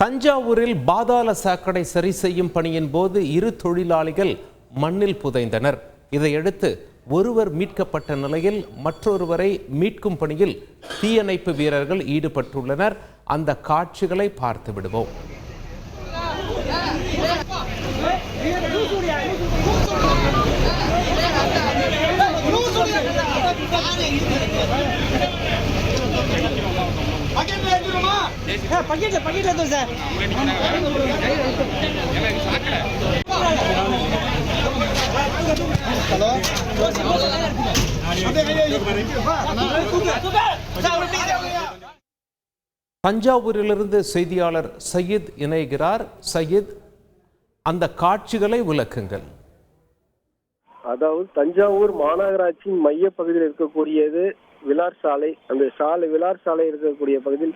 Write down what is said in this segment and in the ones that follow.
தஞ்சாவூரில் பாதாள சாக்கடை சரி செய்யும் பணியின் போது இரு தொழிலாளிகள் மண்ணில் புதைந்தனர் இதையடுத்து ஒருவர் மீட்கப்பட்ட நிலையில் மற்றொருவரை மீட்கும் பணியில் தீயணைப்பு வீரர்கள் ஈடுபட்டுள்ளனர் அந்த காட்சிகளை பார்த்து விடுவோம் பக்கெட்ல பக்கெட்ல இருக்கும் சார். தஞ்சாவூரிலிருந்து செய்தியாளர் சையத் இணைகிறார். சையத் அந்த காட்சிகளை விளக்குங்கள். அதாவது தஞ்சாவூர் மாநகராட்சியின் மைய பகுதியில் இருக்கக்கூடியது விலார் சாலை அந்த சாலை விலார் சாலை இருக்கக்கூடிய பகுதியில்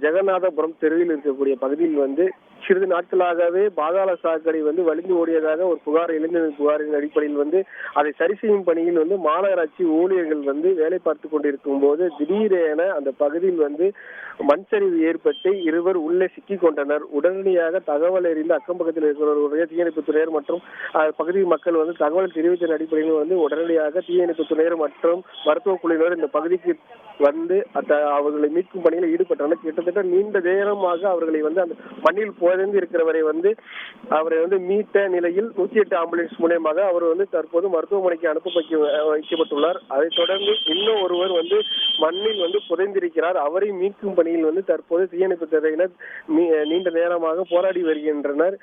ஜெகநாதபுரம் தெருவில் இருக்கக்கூடிய பகுதியில் வந்து சிறிது நாட்களாகவே பாதாள சாக்கடை வந்து வலிந்து ஓடியதாக ஒரு புகார் இளைஞரின் புகாரின் அடிப்படையில் வந்து அதை சரி செய்யும் பணியில் வந்து மாநகராட்சி ஊழியர்கள் வந்து வேலை பார்த்து கொண்டிருக்கும் போது திடீரென அந்த பகுதியில் வந்து மண் சரிவு ஏற்பட்டு இருவர் உள்ளே சிக்கிக் கொண்டனர். உடனடியாக தகவல் அறிந்து அக்கம் பக்கத்தில் இருக்கிறவர்களுடைய தீயணைப்பு துறையர் மற்றும் பகுதி மக்கள் வந்து தகவல் தெரிவித்ததன் அடிப்படையில் வந்து உடனடியாக தீயணைப்பு துறையர் மற்றும் மருத்துவ குழுவினர் இந்த பகுதிக்கு வந்து அவர்களை மீட்கும் பணியில் ஈடுபட்டனர். கிட்டத்தட்ட நீண்ட நேரமாக அவர்களை வந்து அந்த மண்ணில் குழந்தை இருக்கிறவரை வந்து அவரை வந்து மீட்ட நிலையில் நூத்தி எட்டு ஆம்புலன்ஸ் மூலியமாக அவர் வந்து தற்போது மருத்துவமனைக்கு அனுப்ப வைக்கப்பட்டுள்ளார். அதைத் தொடர்ந்து இன்னும் ஒருவர் வந்து மண்ணில் வந்து புதைந்திருக்கிறார். அவரை மீட்கும் பணியில் வந்து தற்போது தீயணைப்பு துறையினர் நீண்ட நேரமாக போராடி வருகின்றனர்.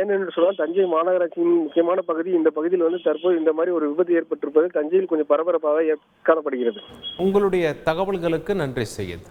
ஏனென்று சொன்னால் தஞ்சை மாநகராட்சியின் முக்கியமான பகுதி இந்த பகுதியில் வந்து தற்போது இந்த மாதிரி ஒரு விபத்து ஏற்பட்டிருப்பது தஞ்சையில் கொஞ்சம் பரபரப்பாக காணப்படுகிறது. உங்களுடைய தகவல்களுக்கு நன்றி செய்யுது.